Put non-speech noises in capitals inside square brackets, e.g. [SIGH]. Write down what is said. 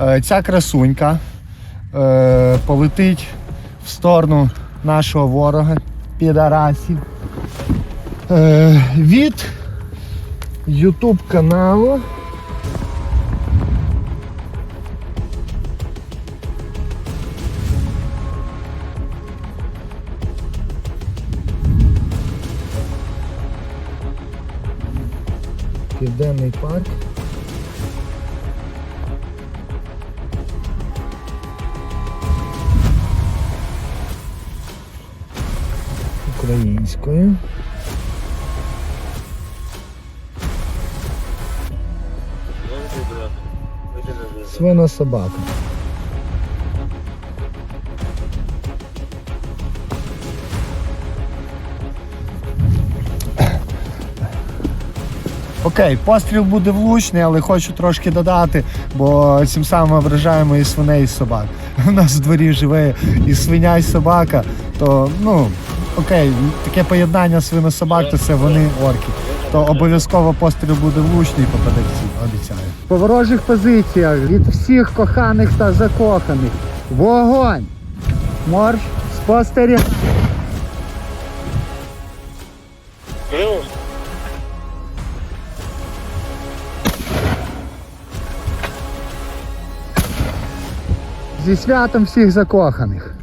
е, ця красунька е, полетить в сторону нашого ворога, підарасів. Е, від YouTube каналу. Південний парк. Українською. Свина собака. Окей, постріл буде влучний, але хочу трошки додати, бо цим самим ображаємо і свиней, і собак. [LAUGHS] У нас в дворі живе і свиня, і собака, то ну окей, таке поєднання свино-собак, то це вони орки. То обов'язково постріл буде влучний, попаде в ціль, обіцяю. По ворожих позиціях від всіх коханих та закоханих. Вогонь! Морж, спостеріг. Зі святом всіх закоханих.